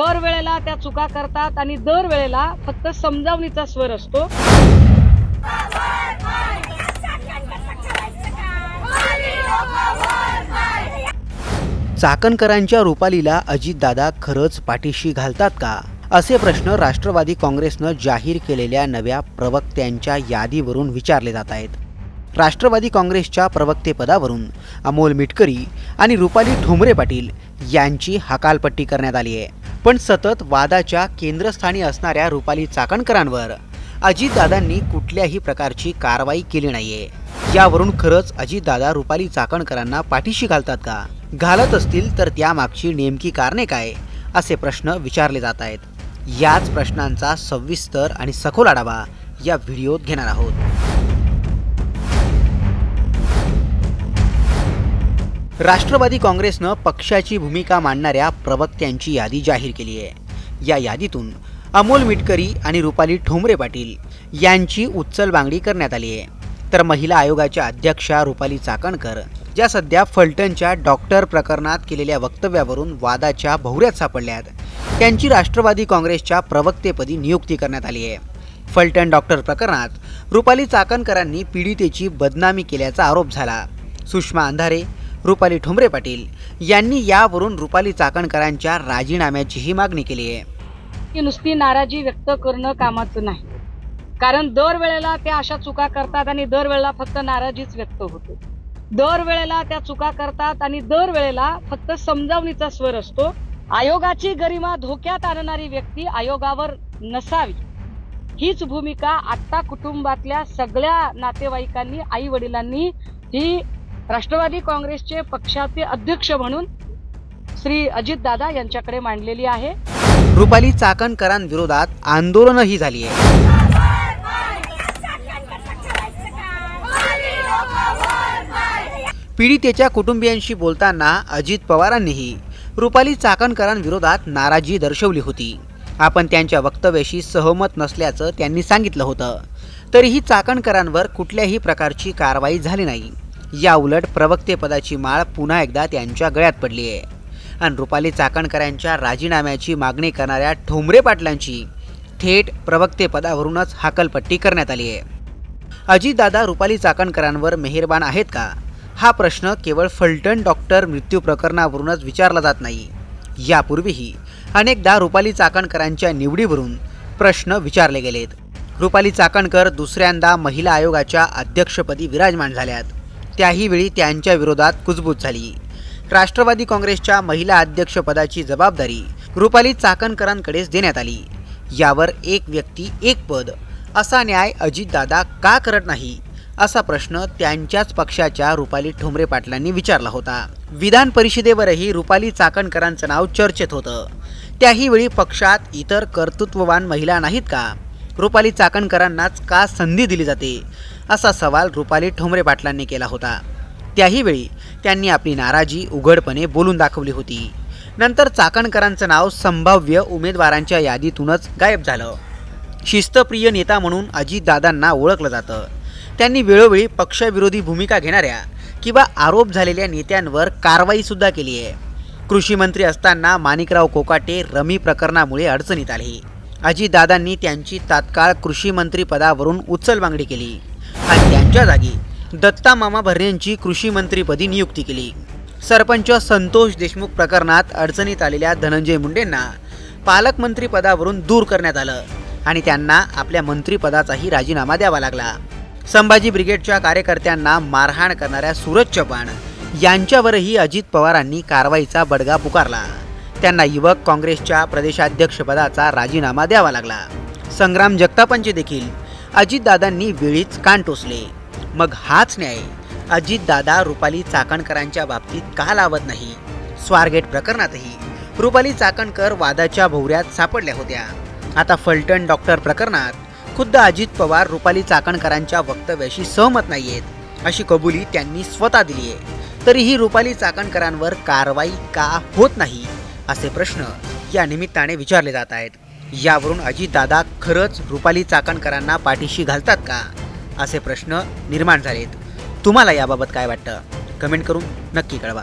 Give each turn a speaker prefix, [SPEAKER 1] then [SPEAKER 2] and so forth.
[SPEAKER 1] दरवेळेला त्या चुका करतात आणि दरवेळेला फक्त समजावणीचा स्वर असतो.
[SPEAKER 2] चाकणकरांच्या रुपालीला अजितदादा खरंच पाठीशी घालतात का? असे प्रश्न राष्ट्रवादी काँग्रेसनं जाहीर केलेल्या नव्या प्रवक्त्यांच्या यादीवरून विचारले जात आहेत. राष्ट्रवादी काँग्रेसच्या प्रवक्तेपदावरून अमोल मिटकरी आणि रुपाली ठोंबरे पाटील यांची हकालपट्टी करण्यात आली आहे. पण सतत वादाच्या केंद्रस्थानी असणाऱ्या रुपाली चाकणकरांवर. अजितदादांनी कुठल्याही प्रकारची कारवाई केली नाहीये. यावरून खरंच अजितदादा रुपाली चाकणकरांना पाठीशी घालतात का? घालत असतील तर त्यामागची नेमकी कारणे काय? असे प्रश्न विचारले जात आहेत. याच प्रश्नांचा सविस्तर आणि सखोल आढावा या व्हिडिओत घेणार आहोत. राष्ट्रवादी काँग्रेसनं पक्षाची भूमिका मांडणाऱ्या प्रवक्त्यांची यादी जाहीर केली आहे. या यादीतून अमोल मिटकरी आणि रुपाली ठोंबरे पाटील यांची उच्चलबांगडी करण्यात आली आहे. तर महिला आयोगाच्या अध्यक्षा रुपाली चाकणकर ज्या सध्या फलटणच्या डॉक्टर प्रकरणात केलेल्या वक्तव्यावरून वादाच्या भोवऱ्यात सापडल्यात त्यांची राष्ट्रवादी काँग्रेसच्या प्रवक्तेपदी नियुक्ती करण्यात आली आहे. फलटण डॉक्टर प्रकरणात रुपाली चाकणकरांनी पीडितेची बदनामी केल्याचा आरोप झाला. सुषमा अंधारे रुपाली ठोंबरे पाटील यांनी यावरून रुपाली चाकणकरांच्या राजीनाम्याचीही मागणी केली आहे.
[SPEAKER 1] की नुसती नाराजी व्यक्त करणं कामाचं नाही. कारण दरवेळेला त्या अशा चुका करतात आणि दरवेळेला फक्त नाराजीच व्यक्त होते. दरवेळेला त्या चुका करतात आणि दरवेळेला फक्त समजावणीचा स्वर असतो. आयोगाची गरिमा धोक्यात आणणारी व्यक्ती आयोगावर नसावी. हीच भूमिका आत्ता कुटुंबातल्या सगळ्या नातेवाईकांनी आई वडिलांनी ही राष्ट्रवादी काँग्रेसचे पक्षाचे अध्यक्ष म्हणून श्री अजितदादा यांच्याकडे मांडलेली आहे.
[SPEAKER 2] रुपाली चाकणकरांविरोधात आंदोलनही झाली आहे. पीडितेच्या कुटुंबियांशी बोलताना अजित पवारांनीही रुपाली चाकणकरांविरोधात नाराजी दर्शवली होती. आपण त्यांच्या वक्तव्याशी सहमत नसल्याचं त्यांनी सांगितलं होतं. तरीही चाकणकरांवर कुठल्याही प्रकारची कारवाई झाली नाही. या उलट प्रवक्तेपदाची माळ पुन्हा एकदा त्यांच्या गळ्यात पडली आहे. आणि रुपाली चाकणकरांच्या राजीनाम्याची मागणी करणाऱ्या ठोंबरे पाटलांची थेट प्रवक्तेपदावरूनच हाकलपट्टी करण्यात आली आहे. अजितदादा रुपाली चाकणकरांवर मेहेरबान आहेत का? हा प्रश्न केवळ फलटण डॉक्टर मृत्यू प्रकरणावरूनच विचारला जात नाही. यापूर्वीही अनेकदा रुपाली चाकणकरांच्या निवडीवरून प्रश्न विचारले गेलेत. रुपाली चाकणकर दुसऱ्यांदा महिला आयोगाच्या अध्यक्षपदी विराजमान झाल्यात. त्याही वेळी त्यांच्या विरोधात कुजबूज झाली. राष्ट्रवादी काँग्रेसच्या महिला अध्यक्षपदाची जबाबदारी रुपाली चाकणकरांकडेच देण्यात आली. यावर एक व्यक्ती एक पद. असा न्याय अजितदादा का करत नाही? असा प्रश्न त्यांच्याच पक्षाच्या रुपाली ठोंबरे पाटलांनी विचारला होता. विधान परिषदेवरही रुपाली चाकणकरांचं नाव चर्चेत होतं. त्याही वेळी पक्षात इतर कर्तृत्ववान महिला नाहीत का? रुपाली चाकणकरांनाच का संधी दिली जाते? असा सवाल रुपाली ठोंबरे पाटलांनी केला होता. त्याही वेळी त्यांनी आपली नाराजी उघडपणे बोलून दाखवली होती. नंतर चाकणकरांचं नाव संभाव्य उमेदवारांच्या यादीतूनच गायब झालं. शिस्तप्रिय नेता म्हणून अजितदादांना ओळखलं जातं. त्यांनी वेळोवेळी पक्षविरोधी भूमिका घेणाऱ्या किंवा आरोप झालेल्या नेत्यांवर कारवाईसुद्धा केली आहे. कृषी मंत्री असताना माणिकराव कोकाटे रमी प्रकरणामुळे अडचणीत आले. अजितदादांनी त्यांची तात्काळ कृषी उचलबांगडी केली. आणि त्यांच्या जागी दत्ता मामा भरणेंची कृषी मंत्रीपदी नियुक्ती केली. सरपंच संतोष देशमुख प्रकरणात अडचणीत आलेल्या धनंजय मुंडेंना पालकमंत्रीपदावरून दूर करण्यात आलं आणि त्यांना आपल्या मंत्रिपदाचाही राजीनामा द्यावा लागला. संभाजी ब्रिगेडच्या कार्यकर्त्यांना मारहाण करणाऱ्या सूरज चव्हाण यांच्यावरही अजित पवारांनी कारवाईचा बडगा पुकारला. त्यांना युवक काँग्रेसच्या प्रदेशाध्यक्षपदाचा राजीनामा द्यावा लागला. संग्राम जगतापांचे देखील अजितदादांनी वेळीच कान टोचले. मग हाच न्याय. अजितदादा रुपाली चाकणकरांच्या बाबतीत का लावत नाही? स्वारगेट प्रकरणातही रुपाली चाकणकर वादाच्या भोवऱ्यात सापडल्या होत्या. आता फलटण डॉक्टर प्रकरणात खुद्द अजित पवार रुपाली चाकणकरांच्या वक्तव्याशी सहमत नाहीयेत अशी कबुली त्यांनी स्वतः दिली आहे. तरीही रुपाली चाकणकरांवर कारवाई का होत नाही असे प्रश्न या निमित्ताने विचारले जात आहेत. यावरून अजितदादा खरंच रुपाली चाकणकरांना पाठीशी घालतात का? असे प्रश्न निर्माण झालेत. तुम्हाला याबाबत काय वाटतं? कमेंट करून नक्की कळवा.